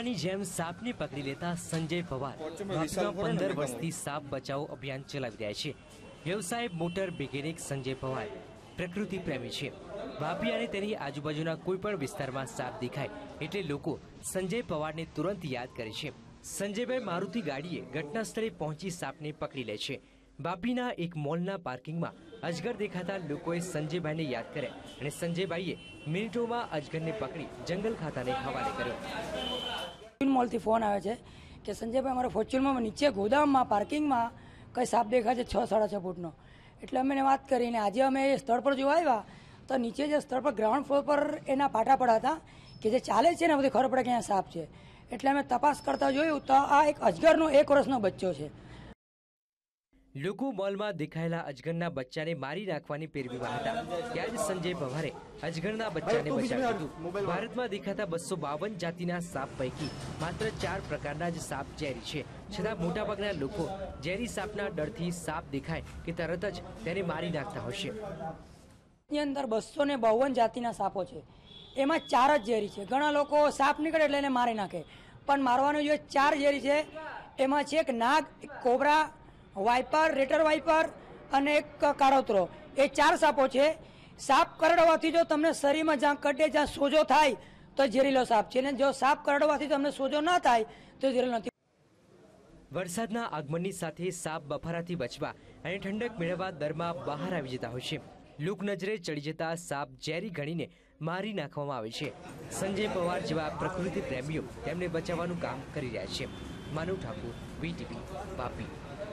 દીપડાની જેમ સાપને પકડી લેતા સંજય પવાર પંદર વર્ષથી સાપ બચાવો અભિયાન ચલાવી રહ્યા છે. વ્યવસાય મોટર મિકેનિક સંજય પવાર પ્રકૃતિ પ્રેમી છે. વાપી અને તેની આજુબાજુના કોઈ પણ વિસ્તારમાં સાપ દેખાય એટલે લોકો સંજય પવારને તુરંત યાદ કરે છે. સંજયભાઈ મારુતિ ગાડીએ ઘટના સ્થળે પહોંચી સાપને પકડી લે છે. વાપીના એક મોલના પાર્કિંગમાં અજગર દેખાતા લોકોએ સંજયભાઈને યાદ કર્યા અને સંજયભાઈએ મિનિટોમાં અજગરને પકડી જંગલ ખાતાને હવાલે કર્યો. મોલથી ફોન આવે છે કે સંજયભાઈ, અમારે ફોર્ચ્યુનમાં નીચે ગોદામમાં, પાર્કિંગમાં કંઈ સાપ દેખાય છે છ, સાડા છ ફૂટનો. એટલે અમે એને વાત કરીને આજે અમે એ સ્થળ પર જોવા આવ્યા, તો નીચે જે સ્થળ પર ગ્રાઉન્ડ ફ્લોર પર એના પાટા પડા હતા કે જે ચાલે છે ને બધી ખબર પડે કે અહીંયા સાપ છે. એટલે અમે તપાસ કરતા જોયું તો આ એક અજગરનો એક વર્ષનો બચ્ચો છે. લોકો મોલમાં દેખાયેલા અજગરના બચ્ચાને મારી નાખવાની પેરવીમાં હતા. ત્યારે જ સંજય પવારે અજગરના બચ્ચાને બચાવ્યું હતું ભારતમાં દેખાતા બસો બાવન જાતિના સાપ પૈકી માત્ર ચાર પ્રકારના જ સાપ ઝેરી છે. છતાં મોટાભાગના લોકો ઝેરી સાપના ડરથી સાપ દેખાય કે તરત જ તેને મારી નાખતા હશે ની અંદર બસો ને બાવન જાતિના સાપો છે. એમાં ચાર જ ઝેરી છે. ઘણા લોકો સાપ નીકળે એટલે એને મારી નાખે. પણ મારવાનો જે ચાર ઝેરી છે એમાં છે એક નાગ એક કોબરા વાઇપર રેટર વાઇપર અને એક કાળોતરો એ ચાર સાપો છે. સાપ કરડવાથી જો તમને શરીરમાં જ્યાં કટે, જ્યાં સોજો થાય, તો ઝેરીલો સાપ છે. ને જો સાપ કરડવાથી તમને સોજો ના થાય, તો ઝેરીલો નથી. વરસાદના આગમનની સાથે સાપ બફારાથી બચવા અને ઠંડક મેળવવા દરમાં બહાર આવી જતા હોય છે. લોકનજરે ચડી જતા સાપ ઝેરી ગણીને મારી નાખવામાં આવે છે. સંજય પવાર જેવા પ્રકૃતિ પ્રેમીઓ તેમને બચાવવાનું કામ કરી રહ્યા છે. માનવ ઠાકુર વીટીવી વાપી